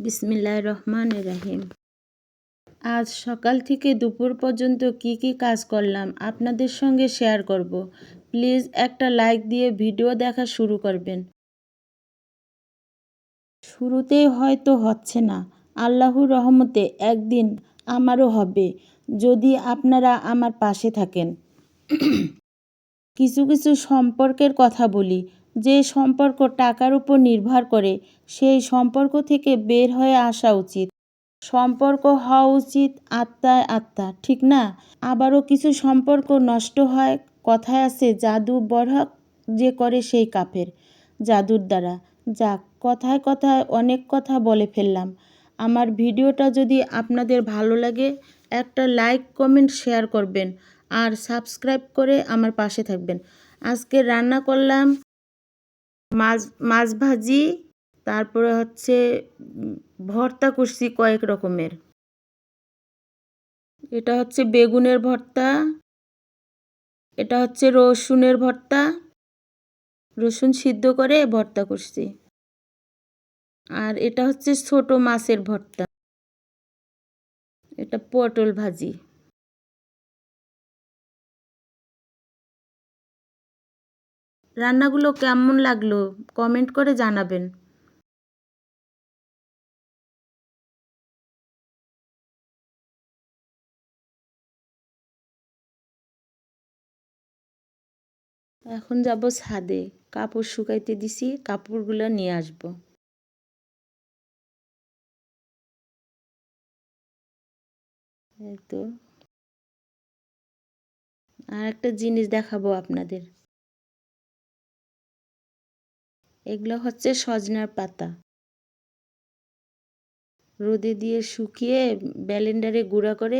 বিসমিল্লাহ রহমান রাহিম আজ সকাল থেকে দুপুর পর্যন্ত কি কি কাজ করলাম আপনাদের সঙ্গে শেয়ার করব। প্লিজ একটা লাইক দিয়ে ভিডিও দেখা শুরু করবেন। শুরুতেই হয়তো হচ্ছে না। আল্লাহর রহমতে একদিন আমারও হবে, যদি আপনারা আমার পাশে থাকেন। কিছু কিছু সম্পর্কের কথা বলি। যে সম্পর্ক টাকার উপর নির্ভর করে, সেই সম্পর্ক থেকে বের হয়ে আসা উচিত। সম্পর্ক হওয়া উচিত আত্মায় আত্মা, ঠিক না? আবারও কিছু সম্পর্ক নষ্ট হয়, কথায় আছে, জাদু বরহক যে করে সেই কাফের। জাদুর দ্বারা। যাক, কথায় কথায় অনেক কথা বলে ফেললাম। আমার ভিডিওটা যদি আপনাদের ভালো লাগে, একটা লাইক, কমেন্ট, শেয়ার করবেন। আর সাবস্ক্রাইব করে আমার পাশে থাকবেন। আজকে রান্না করলাম মাছ মাছ ভাজি, তারপরে হচ্ছে ভর্তা করছি কয়েক রকমের। এটা হচ্ছে বেগুনের ভর্তা, এটা হচ্ছে রসুনের ভর্তা, রসুন সিদ্ধ করে ভর্তা করছি। আর এটা হচ্ছে ছোট মাছের ভর্তা, এটা পটল ভাজি। রান্নাগুলো কেমন লাগল? কমেন্ট করে জানাবেন। এখন যাব ছাদে। কাপড় শুকাইতে দিছি, কাপড়গুলো নিয়ে আসব। এই তো। আর একটা জিনিস দেখাবো আপনাদের। এগুলো হচ্ছে সজনার পাতা। রোদে দিয়ে শুকিয়ে ব্যালেন্ডারে গুঁড়া করে